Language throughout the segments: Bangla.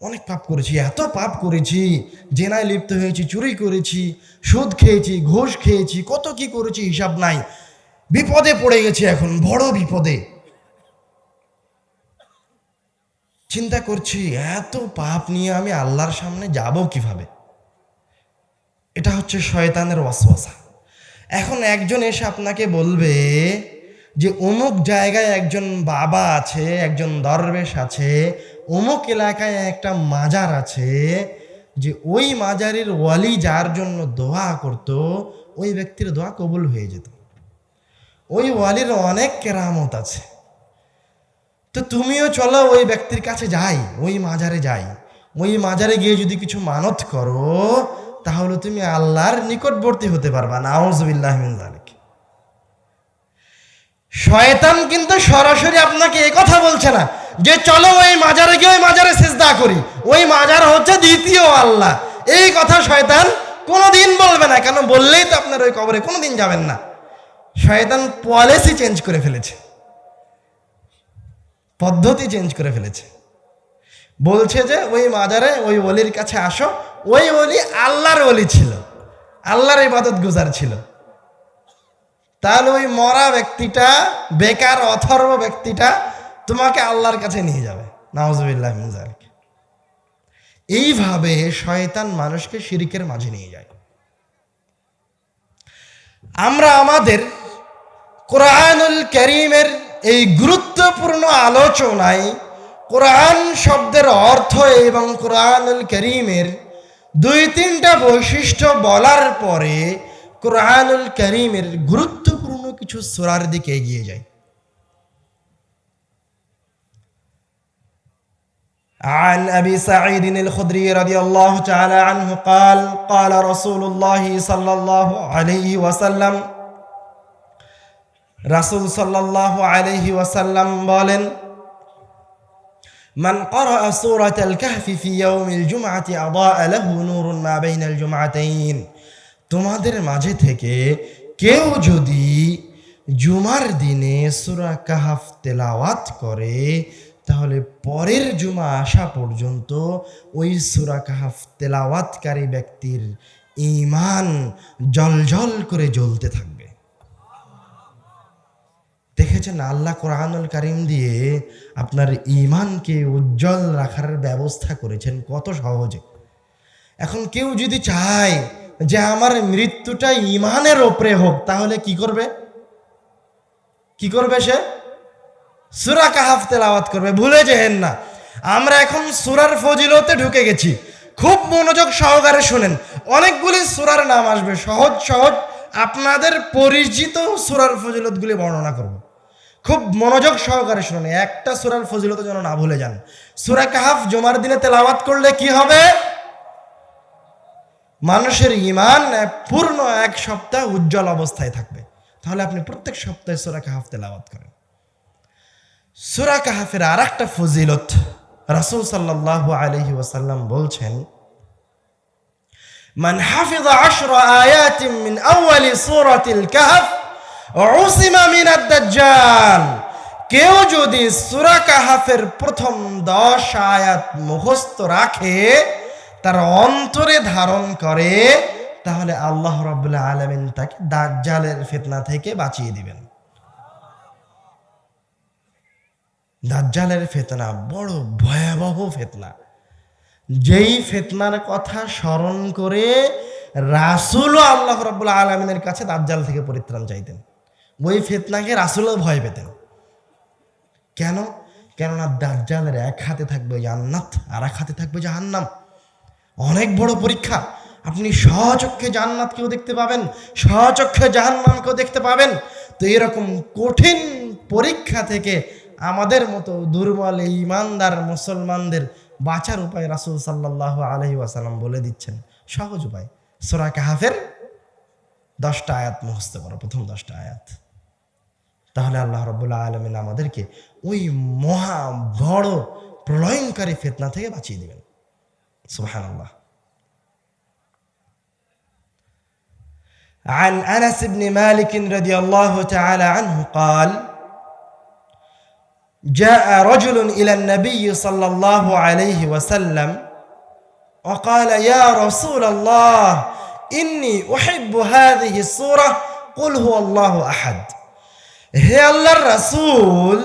অনেক পাপ করেছি, এত পাপ করেছি, জেনায় লিপ্ত হয়েছি, চুরি করেছি, সুদ খেয়েছি, ঘুষ খেয়েছি, কত কি করেছি হিসাব নাই। বিপদে পড়ে গেছি এখন, বড় বিপদে। চিন্তা করছি, এত পাপ নিয়ে আমি আল্লাহর সামনে যাব কীভাবে? এটা হচ্ছে শয়তানের ওয়াসওয়াসা। এখন একজন এসে আপনাকে বলবে যে, অমুক জায়গায় একজন বাবা আছে, একজন দরবেশ আছে অমুক এলাকায় একটা মাজার আছে যে ওই মাজারের ওয়ালি যার জন্য দোয়া করত, ওই ব্যক্তির দোয়া কবুল হয়ে যেত। ওই ওয়ালির অনেক কেরামত আছে। তো তুমিও চলো ওই ব্যক্তির কাছে যাই, ওই মাজারে যাই। ওই মাজারে গিয়ে যদি কিছু মানত করো, তাহলে তুমি আল্লাহর নিকটবর্তী হতে পারবা, নাউজবিল্লাহ যালিক। শয়তান কিন্তু সরাসরি আপনাকে কথা বলছে না। যে চলো ওই মাজারে গিয়ে ওই মাজারে সেজদা করি। ওই মাজার হচ্ছে দ্বিতীয় আল্লাহ। এই কথা শয়তান কোনোদিন বলবে না, কেন বললেই তো আপনার ওই কবরে কোনোদিন যাবেন না। শয়তান পলিসি চেঞ্জ করে ফেলেছে। পদ্ধতি চেঞ্জ করে ফেলেছে। বলছে যে ওই মাজারে ওই অলির কাছে আসো। ওই অলি আল্লাহর অলি ছিল। আল্লাহর ইবাদত গুজার ছিল। তাহলে ওই মরা ব্যক্তিটা, বেকার, অথর্ব ব্যক্তিটা তোমাকে আল্লাহর কাছে নিয়ে যাবে। নাওজবিল্লাহ মিন এইভাবে শয়তান মানুষকে শিরিকের মাঝে নিয়ে যায়। আমরা আমাদের কোরআনুল করিমের এই গুরুত্বপূর্ণ আলোচনায় কোরআন শব্দের অর্থ এবং কোরআনুল করিমের দুই তিনটা বৈশিষ্ট্য বলার পরে কোরআনুল করিমের গুরুত্বপূর্ণ কিছু সোরার দিকে এগিয়ে যায় عن ابي سعيد الخدري رضي الله تعالى عنه قال قال رسول الله صلى الله عليه وسلم رسول صلى الله عليه وسلم بولن من قرأ سورة الكهف في يوم الجمعة أضاء له نور ما بين الجمعتين তোমাদের মাঝে থেকে কেউ যদি জুমার দিনে সূরা কাহাফ তেলাওয়াত করে তাহলে পরের জুমা আসা পর্যন্ত ওই সূরা কাহাফ তেলাওয়াতকারী ব্যক্তির ঈমান জলজল করে জ্বলতে থাকবে। দেখেছেন আল্লাহ কোরআনুল কারিম দিয়ে আপনার ইমানকে উজ্জ্বল রাখার ব্যবস্থা করেছেন কত সহজে। এখন কেউ যদি চায় যে আমার মৃত্যুটা ইমানের ওপরে হোক, তাহলে কি করবে? কি করবে সে? সুরা কাহাফ তেলাওয়াত করবে, ভুলে যেহেন না। আমরা এখন সুরার ফজিলতে ঢুকে গেছি। খুব মনোযোগ সহকারে শুনেন। অনেকগুলি সুরার নাম আসবে। সহজ সহজ আপনাদের পরিচিত সুরার ফজিলতগুলি বর্ণনা করব। খুব মনোযোগ সহকারে শুনুন। একটা সুরার ফজিলত যেন না ভুলে যান। সুরা কাহাফ জমার দিনে তেলাওয়াত করলে কি হবে? মানুষের ইমান পূর্ণ এক সপ্তাহ উজ্জ্বল অবস্থায় থাকবে। তাহলে আপনি প্রত্যেক সপ্তাহে সুরা কাহাফ তেলাওয়াত করেন। সুরা কাহাফের আর একটা ফজিলত রাসুল সাল্লাহ আলহি ওয়াসাল্লাম বলছেন من حفظ عشر آيات من أول سورة الكهف عصم من الدجال কেউ যদি সুরা কাহাফের প্রথম দশ আয়াত মুখস্থ রাখে তার অন্তরে ধারণ করে তাহলে আল্লাহ রবুল্লাহ আলমিন তাকে দাজ্জালের ফেতনা থেকে বাঁচিয়ে দিবেন দাজ্জালের ফেতনা, বড় ভয়াবহ ফেতনা। যেই ফেতনার কথা স্মরণ করে রাসুলও আল্লাহ রব্বুল আলমিনের কাছে দাজ্জাল থেকে পরিত্রাণ চাইতেন। ওই ফেতনাকে রাসুলও ভয় পেতেন। কেন? কেননা দাজ্জালের এক হাতে থাকবে জান্নাত, আর এক হাতে থাকবে জাহান্নাম। অনেক বড় পরীক্ষা। আপনি সচক্ষে জান্নাতকেও দেখতে পাবেন সচক্ষে জাহান্নামকেও দেখতে পাবেন। তো এরকম কঠিন পরীক্ষা থেকে আমাদের মতো দুর্বল এই ইমানদার মুসলমানদের বাঁচার উপায় রাসুল সাল্লাহ আলহি ওয়াসাল্লাম বলে দিচ্ছেন সহজ উপায় সোরা কাহাফের দশটা আয়াত মুখস্থ করো প্রথম দশটা আয়াত তাহলে আল্লাহ রবুল্লাহ আলমিন আমাদেরকে ওই মহা বড় প্রলয়ঙ্কারী ফেতনা থেকে বাঁচিয়ে দেবেন সুহান আল্লাহ عن انس بن مالك رضي الله تعالى عنه قال جاء رجل إلى النبي صلى الله عليه وسلم وقال يا رسول الله إني أحب هذه السورة قل هو الله أحد হে আল্লাহর রাসূল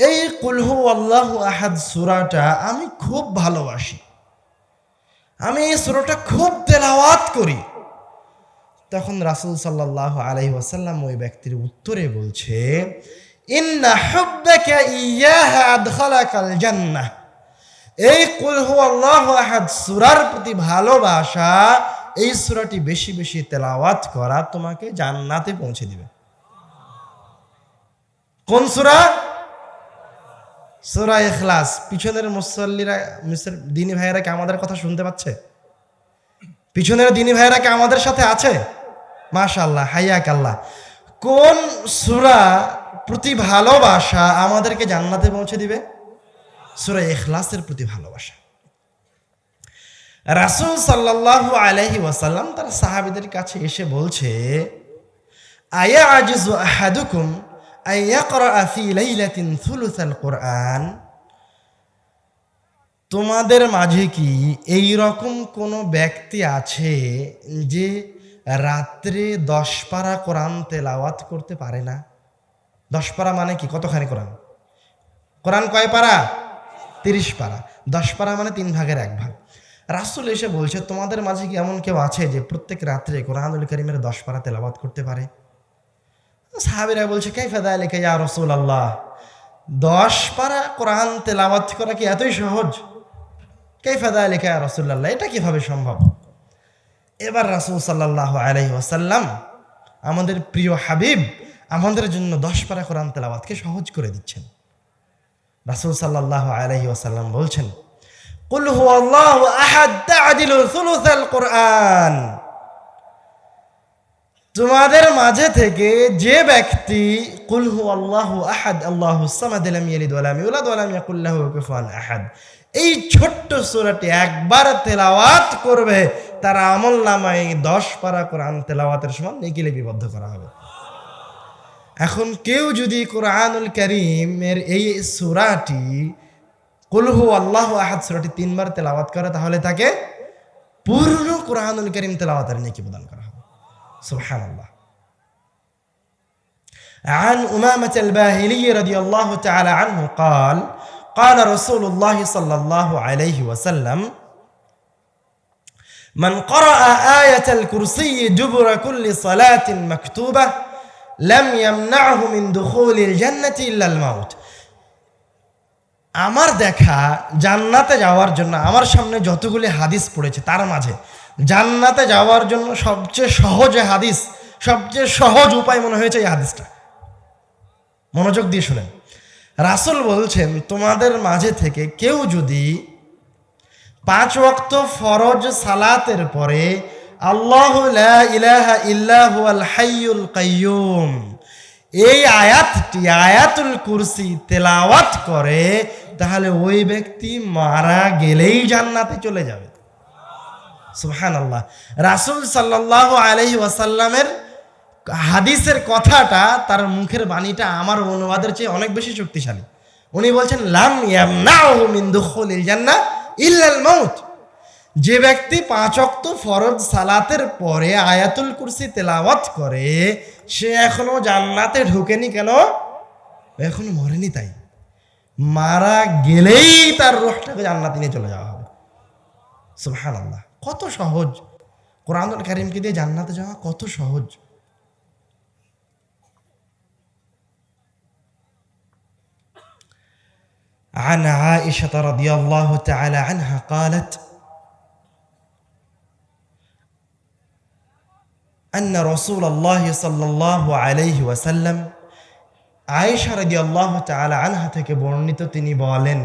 এই কুল হু আল্লাহু আহাদ সূরাটা আমি খুব ভালোবাসি আমি এই সূরাটা খুব তেলাওয়াত করি তখন রাসূল সাল্লাল্লাহু আলাইহি ওয়াসাল্লাম ওই ব্যক্তির উত্তরে বলছে ইন্না হুব্বাকা ইয়াহা এই কুল আল্লাহু প্রতি ভালোবাসা, এই সূরাটি বেশি বেশি তেলাওয়াত করা তোমাকে জান্নাতে পৌঁছে দিবে। কোন সূরা? সূরা ইখলাস। পিছনের মুসল্লিরা, মিসর- দিনী ভাইয়েরা কি আমাদের কথা শুনতে পাচ্ছে? পিছনের দিনী ভাইয়েরা কি আমাদের সাথে আছে? মাশাল্লাহ হাইয়াক আল্লাহ কোন সূরা প্রতি ভালোবাসা আমাদেরকে জান্নাতে পৌঁছে দিবে? সূরা এখলাসের প্রতি ভালোবাসা। রাসূল সাল্লাল্লাহু আলাইহি ওয়াসাল্লাম তার সাহাবীদের কাছে এসে বলছে, আয়া আজিজু আহাদুকুম আন ইয়াকরা ফি লাইলাতিন থুলুসাল কোরআন? তোমাদের মাঝে কি এই রকম কোনো ব্যক্তি আছে যে রাত্রে দশ পারা কোরআন তেলাওয়াত করতে পারে না? দশ পারা মানে কি? কতখানি কোরআন? কোরআন কয় পারা? তিরিশ পারা। দশ পারা মানে তিন ভাগের এক ভাগ। রাসুল এসে বলছে, তোমাদের মাঝে কি এমন কেউ আছে যে প্রত্যেক রাত্রে কোরআনুল করিমের দশ পারা তেলাওয়াত করতে পারে? সাহাবিরা বলছে কে ফেদা লেখে ইয়া রসুল আল্লাহ দশ পারা কোরআন তেলাওয়াত করা কি এতই সহজ? কে ফেদা লেখা ইয়া রসুল্লাহ এটা কীভাবে সম্ভব? এবার রাসুল সাল্লাহ আলাইহি ওয়াসাল্লাম, আমাদের প্রিয় হাবিব আমাদের জন্য দশ পারা কোরআন তেলাওয়াতকে সহজ করে দিচ্ছেন। রাসুল সাল্লাহ আলাইহি ওয়াসাল্লাম বলছেন তোমাদের মাঝে থেকে যে ব্যক্তি, কুল হু আল্লাহু আল্লাহু আহাদ। এই ছোট্ট সূরাটি একবার তেলাওয়াত করবে, তার আমল নামায় দশ পারা কোরআন তেলাওয়াতের সমান নেকি লিপিবদ্ধ করা হবে। এখন কেউ যদি কোরআনুল করিমের এই সূরাটি কুলহু আল্লাহ আহাদ সূরাটি তিনবার তেলাওয়াত করে তাহলে তাকে পূর্ণ কোরআনুল করিম তেলাওয়াতের নেকি প্রদান করা হবে سبحان الله عن أمامة الباهلي رضي الله تعالى عنه قال قال رسول الله صلى الله عليه وسلم من قرأ آية الكرسي دبر كل صلاة مكتوبة আমার দেখা জান্নাতে যাওয়ার জন্য আমার সামনে যতগুলি হাদিস পড়েছে তার মাঝে জান্নাতে যাওয়ার জন্য সবচেয়ে সহজ হাদিস, সবচেয়ে সহজ উপায় মনে হয়েছে এই হাদিসটা। মনোযোগ দিয়ে শুনেন। রাসুল বলছেন, তোমাদের মাঝে থেকে কেউ যদি পাঁচ ওয়াক্ত ফরজ সালাতের পরে আল্লাহ ইলাহা ইল্লাহু আল হাইয়ুল কাইয়ুম। এই আয়াতটি, আয়াতুল কুরসি তেলাওয়াত করে, তাহলে ওই ব্যক্তি মারা গেলেই জান্নাতে চলে যাবে। সুহান আল্লাহ রাসুল সাল্লাহ আলহি ওয়াসাল্লামের হাদিসের কথাটা তার মুখের বাণীটা আমার অনুবাদের চেয়ে অনেক বেশি শক্তিশালী। উনি বলছেন, লাম ইয়ামনাহু মিন দুখুলিল জান্নাহ ইল্লাল মাউত। যে ব্যক্তি পাঁচ অক্ত ফরজ সালাতের পরে আয়াতুল কুরসি তেলাওয়াত করে সে এখনো জান্নাতে ঢোকেনি কেন এখনো মরেনি তাই মারা গেলেই তার রোহটাকে জান্নাতে নিয়ে চলে যাওয়া হবে সুবহান আল্লাহ কত সহজ কোরআনুল কারিমকে দিয়ে জান্নাতে যাওয়া কত সহজ عن عائشة رضي الله تعالى عنها قالت أن رسول الله صلى الله عليه وسلم عائشة رضي الله تعالى عنها থেকে বর্ণিত তিনি বলেন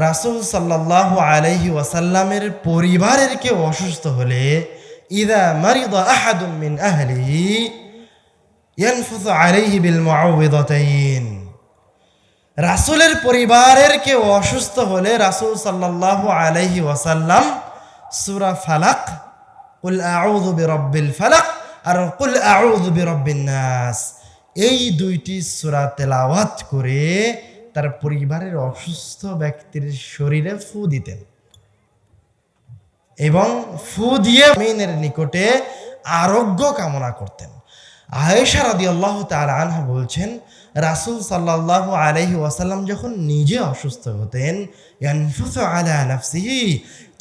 রাসুল সাল্লাহ আলাইহি ওয়াসাল্লামের পরিবারের কেউ অসুস্থ হলে ইদা মারিদ আহাদুম মিন আহলিহি ইয়ানফুসু আলাইহি বিল মুআউযিদাতাইন রাসুলের পরিবারের কেউ অসুস্থ হলে রাসুল সাল্লাহ আলাইহি ওয়াসাল্লাম সূরা ফালাক কুল আউযু বিরাব্বিল ফালাক আর কুল আউযু বিরাব্বিন নাস এই দুইটি সূরা তেলাওয়াত করে তার পরিবারের অসুস্থ ব্যক্তির শরীরে ফু দিতেন এবং ফু দিয়ে মিনের নিকটে আরোগ্য কামনা করতেন। আয়েশা রাদি আল্লাহ তার আনহা বলছেন, রাসুল সাল্লাহ আলহি ওয়াসাল্লাম যখন নিজে অসুস্থ হতেন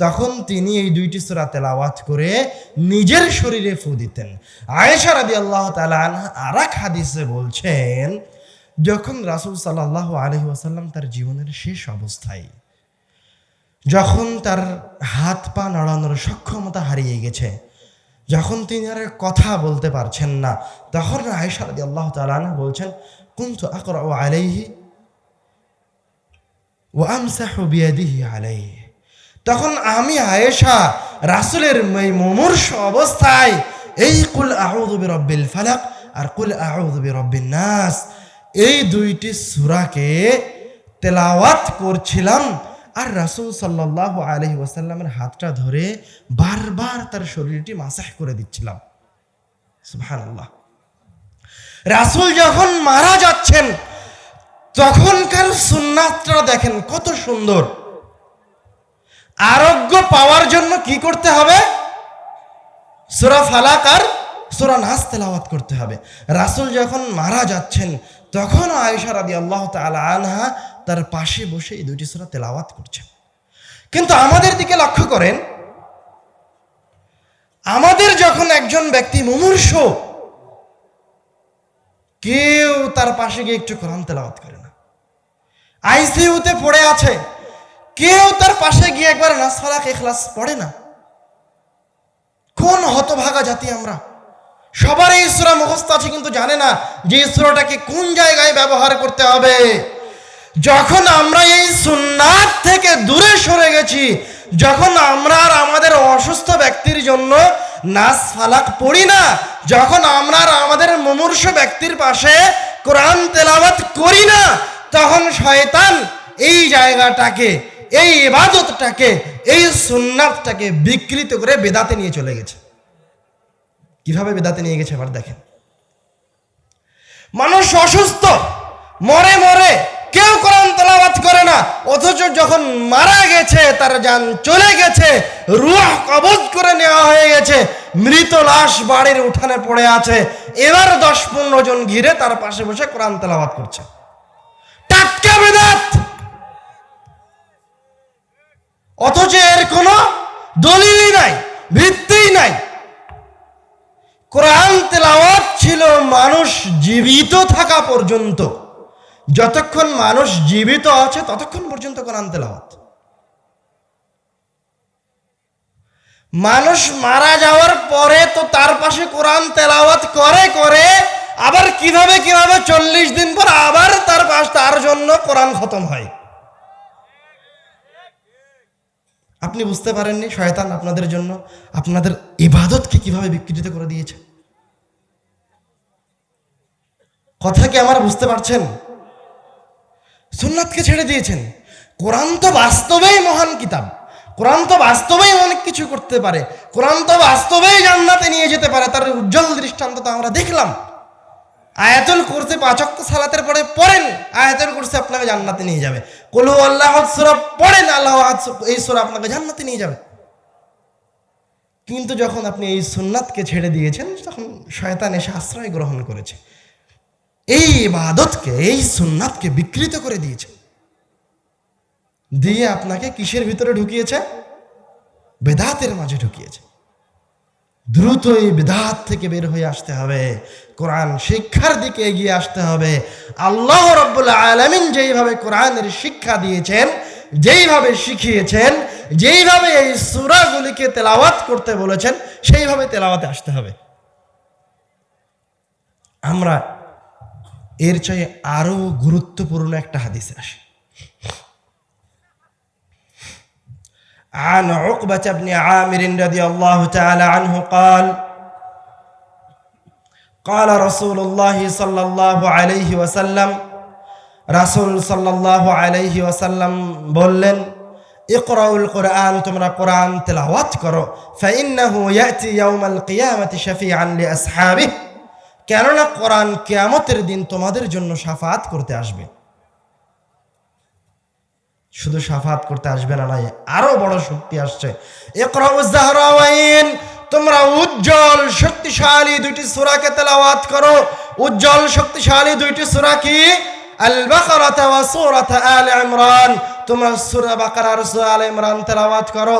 তখন তিনি এই দুইটি সূরা তেলাওয়াত করে নিজের শরীরে ফু দিতেন। আয়েশা রাদি আল্লাহ তালা আনহা আর এক হাদিসে বলছেন, যখন রাসুল সাল্লাহ আলহি ওয়াসাল্লাম তার জীবনের শেষ অবস্থায়, যখন তার হাত পা নাড়ানোর সক্ষমতা হারিয়ে গেছে যখন তিনি আর কথা বলতে পারছেন না, তখন আয়েশা রাদি আল্লাহ তালানা বলছেন, কুন্তু আকরা ও আলাইহি ও আমসাহু বিয়াদিহি আলাইহি? তখন আমি আয়েশা, রাসুলের মুমূর্ষ অবস্থায়, এই কুল আউযু বিরাব্বিল ফালাক আর কুল আউযু বিরাব্বিন নাস। এই দুইটি সূরাকে তেলাওয়াত করছিলাম আর রাসূল সাল্লাল্লাহু আলাইহি ওয়াসাল্লামের হাতটা ধরে বারবার তার শরীরটি মাসাহ করে দিচ্ছিলাম। সুবহানাল্লাহ। রাসূল যখন মারা যাচ্ছেন, তখনকার সুন্নাতটা দেখেন কত সুন্দর। আরোগ্য পাওয়ার জন্য কি করতে হবে? সুরা ফালাক আর সুরা নাস তেলাওয়াত করতে হবে। রাসুল যখন মারা যাচ্ছেন তখন আয়েশা রাদি আল্লাহ তালা আনহা তার পাশে বসে এই দুইটি সুরা তেলাওয়াত করছেন কিন্তু আমাদের দিকে লক্ষ্য করেন, আমাদের যখন একজন ব্যক্তি মুমূর্ষ, কেউ তার পাশে গিয়ে একটু কোরআন তেলাওয়াত করে না। আইসিইউতে পড়ে আছে, কেউ তার পাশে গিয়ে একবার নাসফালাক এখলাস পড়ে না। কোন হতভাগা জাতি আমরা? সবার এই সুরা মুখস্থ আছে, কিন্তু জানে না যে এই সুরাটাকে কোন জায়গায় ব্যবহার করতে হবে। যখন আমরা এই সুন্নাত থেকে দূরে সরে গেছি, যখন আমরা আর আমাদের অসুস্থ ব্যক্তির জন্য নাস ফালাক পড়ি না, যখন আমরা আর আমাদের মুমূর্ষ ব্যক্তির পাশে কোরআন তেলাওয়াত করি না, তখন শয়তান এই জায়গাটাকে, এই ইবাদতটাকে, এই সুন্নাতটাকে বিকৃত করে বেদাতে নিয়ে চলে গেছে। কীভাবে বেদাতে নিয়ে গেছে এবার দেখেন। মানুষ অসুস্থ, মরে মরে, কেউ কোরআন তেলাওয়াত করে না, অথচ যখন মারা গেছে, তার যান চলে গেছে, রুহ কবজ করে নেওয়া হয়ে গেছে, মৃত লাশ বাড়ির উঠানে পড়ে আছে, এবার দশ পনেরো জন ঘিরে তার পাশে বসে কোরআন তেলাওয়াত করছে। টাটকা বেদাত! অথচ এর কোনো দলিলই নাই, ভিত্তিই নাই। কোরআন তেলাওয়াত ছিল মানুষ জীবিত থাকা পর্যন্ত। যতক্ষণ মানুষ জীবিত আছে, ততক্ষণ পর্যন্ত কোরআন তেলাওয়াত। মানুষ মারা যাওয়ার পরে তো তার পাশে কোরআন তেলাওয়াত করে করে, আবার কীভাবে কীভাবে চল্লিশ দিন পর আবার তার পাশ, তার জন্য কোরআন খতম হয়। আপনি বুঝতে পারেননি, শয়তান আপনাদের জন্য আপনাদের ইবাদতকে কীভাবে বিকৃত করে দিয়েছে। কথা কি আমার বুঝতে পারছেন? সুন্নাতকে ছেড়ে দিয়েছেন। কোরআন তো বাস্তবেই মহান কিতাব। কোরআন তো বাস্তবেই অনেক কিছু করতে পারে। কোরআন তো বাস্তবেই জান্নাতে নিয়ে যেতে পারে। তার উজ্জ্বল দৃষ্টান্ত তো আমরা দেখলাম। আয়াতুল কুরসি পাঁচক্ত সালাতের পরে পড়েন, আয়াতুল কুরসি আপনাকে জান্নাতে নিয়ে যাবে। কলু আল্লাহ সূরা পড়েন আল্লাহ এই সূরা আপনাকে জান্নাতে নিয়ে যাবে। কিন্তু যখন আপনি এই সুন্নাতকে ছেড়ে দিয়েছেন, তখন শয়তান এসে আশ্রয় গ্রহণ করেছে। এই ইবাদতকে, এই সুন্নাতকে বিকৃত করে দিয়েছে। দিয়ে আপনাকে কিসের ভিতরে ঢুকিয়েছে? বেদাতের মাঝে ঢুকিয়েছে। দ্রুত এই বিধাত থেকে বের হয়ে আসতে হবে। কোরআন শিক্ষার দিকে এগিয়ে আসতে হবে। আল্লাহ রব্বুল আলমিন যেইভাবে কোরআনের শিক্ষা দিয়েছেন, যেইভাবে শিখিয়েছেন, যেইভাবে এই সুরাগুলিকে তেলাওয়াত করতে বলেছেন, সেইভাবে তেলাওয়াতে আসতে হবে। আমরা এর চেয়ে আরও গুরুত্বপূর্ণ একটা হাদিসে আসি। عن عقبة بن عامر رضي الله تعالى عنه قال قال رسول الله صلى الله عليه وسلم রাসুল সাল্লাহ আলাইহি ওয়াসাল্লাম বললেন ইকরাউল কোরআন তোমরা কোরআন তেলাওয়াত করো ফাইন্নাহু ইয়াতি ইয়াউমাল কিয়ামাতি শাফিআন লিআসহাবিহি কেননা কোরআন কেয়ামতের দিন তোমাদের জন্য সাফাত করতে আসবে শুধু সাফাত করতে আসবে না নাই, আরও বড় শক্তি আসছে। তোমরা উজ্জ্বল, শক্তিশালী দুইটি সূরাকে তেলাওয়াত করো। উজ্জ্বল, শক্তিশালী দুইটি সুরা কি? তোমরা বাকারা আর সূরা আল ইমরান তেলাওয়াত করো।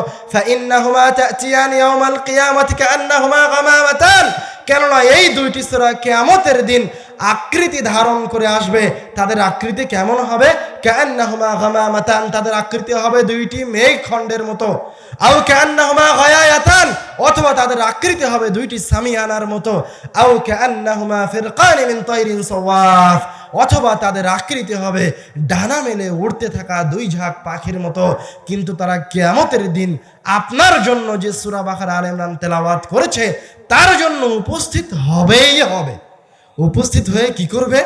কেননা এই দুইটি সূরা কিয়ামতের দিন আকৃতি ধারণ করে আসবে। তাদের আকৃতি কেমন হবে? কান্নাহুমা গামামাতান, তাদের আকৃতি হবে দুইটি মেঘ খণ্ডের মতো। আও কান্নাহুমা গায়ায়াতান, অথবা তাদের আকৃতি হবে দুইটি সামিয়ানার মতো। আও কান্নাহুমা ফিরকান মিন তাইরিন সাওয়াফ, অথবা তাদের আকৃতি হবে ডানা মেলে উড়তে থাকা দুই ঝাঁক পাখির মতো। কিন্তু তারা কেয়ামতের দিন আপনার জন্য যে সুরা বাখার আল ইমরান তেলাওয়াত করেছে, তার জন্য উপস্থিত হবেই হবে। উপস্থিত হয়ে কি করবে?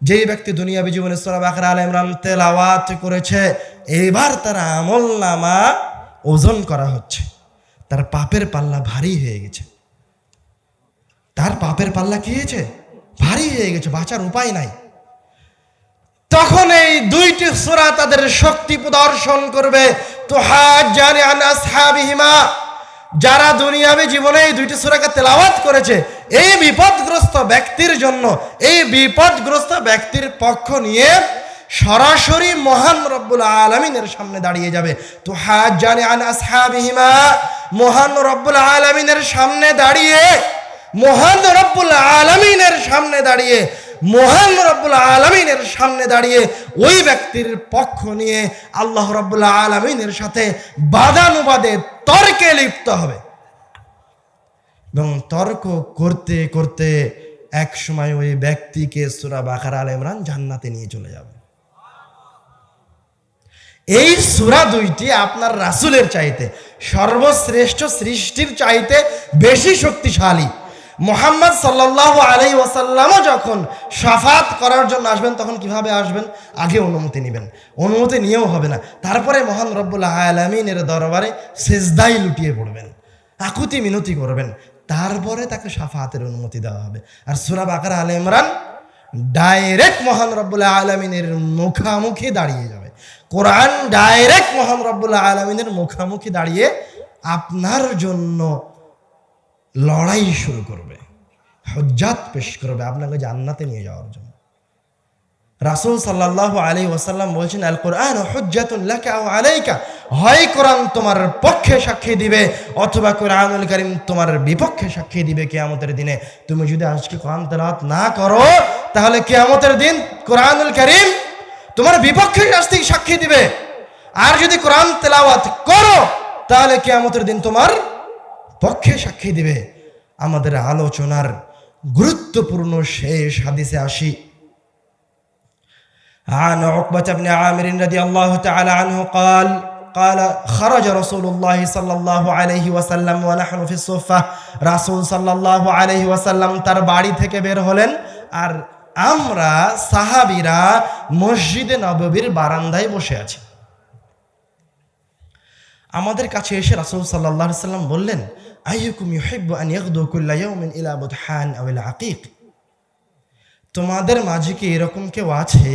যেই ব্যক্তি দুনিয়াবী জীবনে সুরা বাখার আল ইমরান তেলাওয়াত করেছে, এইবার তার আমল নামা ওজন করা হচ্ছে। তার পাপের পাল্লা ভারী হয়ে গেছে। তার পাপের পাল্লা কি হয়েছে? ভারী হয়ে গেছে, বাঁচার উপায় নাই। তখন এই দুইটি সূরা তাদের শক্তি প্রদর্শন করবে। তো যারা দুনিয়াবী জীবনে এই দুইটি সূরাকে তেলাওয়াত করেছে এই বিপদগ্রস্ত ব্যক্তির জন্য, এই বিপদগ্রস্ত ব্যক্তির পক্ষ নিয়ে সরাসরি মহান রব্বুল আলমিনের সামনে দাঁড়িয়ে যাবে। তো হাজানে আন আসহাবিহিমা। মহান রব্বুল আলমিনের সামনে দাঁড়িয়ে, মহান রব্বুল আলমিনের সামনে দাঁড়িয়ে, মহান রব্বুল আলমিনের সামনে দাঁড়িয়ে ওই ব্যক্তির পক্ষ নিয়ে আল্লাহ রব্বুল আলমিনের সাথে বাদানুবাদে তর্কে লিপ্ত হবে। এবং তর্ক করতে করতে এক সময় ওই ব্যক্তিকে সুরা বাকার আল ইমরান জান্নাতে নিয়ে চলে যাবে। এই সুরা দুইটি আপনার রাসুলের চাইতে, সর্বশ্রেষ্ঠ সৃষ্টির চাইতে বেশি শক্তিশালী। মোহাম্মদ সাল্লাহ আলাই ওয়াসাল্লামও যখন সাফাত করার জন্য আসবেন, তখন কীভাবে আসবেন? আগে অনুমতি নেবেন। অনুমতি নিয়েও হবে না। তারপরে মহান রব্বুল আলমিনের দরবারে সেজদাই লুটিয়ে পড়বেন। আকুতি মিনতি করবেন। তারপরে তাকে সাফাতের অনুমতি দেওয়া হবে। আর সুরা আকার আল ইমরান ডাইরেক্ট মহান রব্বুল্লাহ আলমিনের মুখামুখি দাঁড়িয়ে যাবে। কোরআন ডাইরেক্ট মহান রব্বুল্লাহ আলমিনের মুখামুখি দাঁড়িয়ে আপনার জন্য লড়াই শুরু করবে। হজ্জাত পেশ করবে। আপনাকে জান্নাতে নিয়ে যাওয়ার জন্য। রাসুল সাল্লাহ আলী ওয়াসাল্লাম বলছেন আল কোরআন ও আলাইকা। হয় কোরআন তোমার পক্ষে সাক্ষী দিবে, অথবা কোরআনুল করিম তোমার বিপক্ষে সাক্ষী দিবে কেয়ামতের দিনে। তুমি যদি আজকে কোরআন তেলাওয়াত না করো, তাহলে কেয়ামতের দিন কোরআনুল করিম তোমার বিপক্ষে শাস্তি সাক্ষী দিবে। আর যদি কোরআন তেলাওয়াত করো, তাহলে কেয়ামতের দিন তোমার পক্ষে সাক্ষী দিবে। আমাদের আলোচনার গুরুত্বপূর্ণ শেষ হাদিসে আসি। عن عقبة بن عامر رضي الله تعالى عنه قال قال خرج رسول الله صلى الله عليه وسلم ونحن في الصفة রাসূল সাল্লাল্লাহু আলাইহি ওয়াসাল্লাম তার বাড়ি থেকে বের হলেন আর আমরা সাহাবীরা মসজিদে নববীর বারান্দায় বসে আছি আমাদের কাছে এসে রাসূল সাল্লাল্লাহু আলাইহি সাল্লাম বললেন আইয়ুকুম ইউহিব্বু আন ইয়াগদু কুল্লা ইয়াউমিন ইলা বুদহান আও ইলা আকিক তোমাদের মাঝে কি এরকম কেউ আছে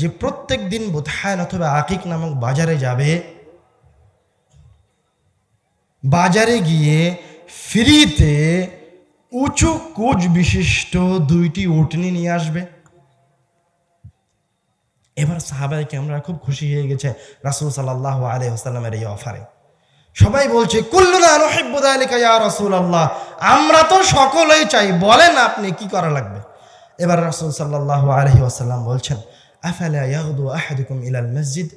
যে প্রত্যেক দিন বোধায়ন অথবা আকিক নামক বাজারে যাবে? বাজারে গিয়ে ফ্রিতে উঁচু কুচ বিশিষ্ট দুইটি উটনি নিয়ে আসবে। এবার সাহাবাই আমরা খুব খুশি হয়ে গেছে রাসুল সাল্লাহ আলহ আসাল্লামের এই অফারে। সবাই বলছে কুল্লুনা রাসূল আল্লাহ আমরা তো সকলেই চাই, বলেন আপনি কি করা লাগবে? এবার রাসূল সাল্লাল্লাহু আলাইহি ওয়াসাল্লাম বলছেন আফালা ইয়াগদু আহাদুকুম ইলাল মসজিদ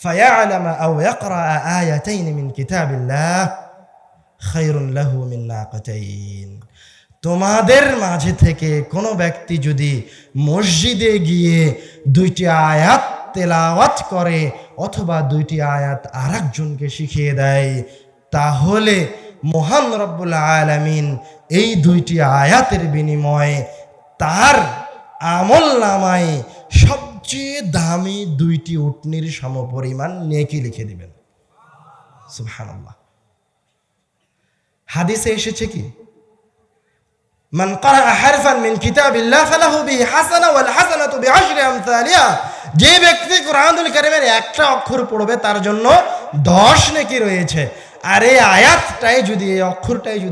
فيعلم أو يقرأ آيتين من كتاب الله خير له من ناقتين তোমাদের মাঝে থেকে কোনো ব্যক্তি যদি মসজিদে গিয়ে দুইটি আয়াত তেলাওয়াত করে অথবা দুইটি আয়াত আর একজনকে শিখিয়ে দেয় তাহলে মহান রব্বুল আলামিন এই দুইটি আয়াতের বিনিময়ে তার আমল নামায় সবচেয়ে দামি দুইটি উটনির সমপরিমাণ নেকি লিখে দিবেন সুবহানাল্লাহ হাদিসে এসেছে কি মান قرأ حرفا من كتاب الله فله به حسنة والحسنة بعشر أمثالها যে ব্যক্তি কোরআনুল কারিমের একটা অক্ষর পড়বে তার জন্য দশ নেকি রয়েছে আর এই আয়াতটাই যদি এই অক্ষরটাই যদি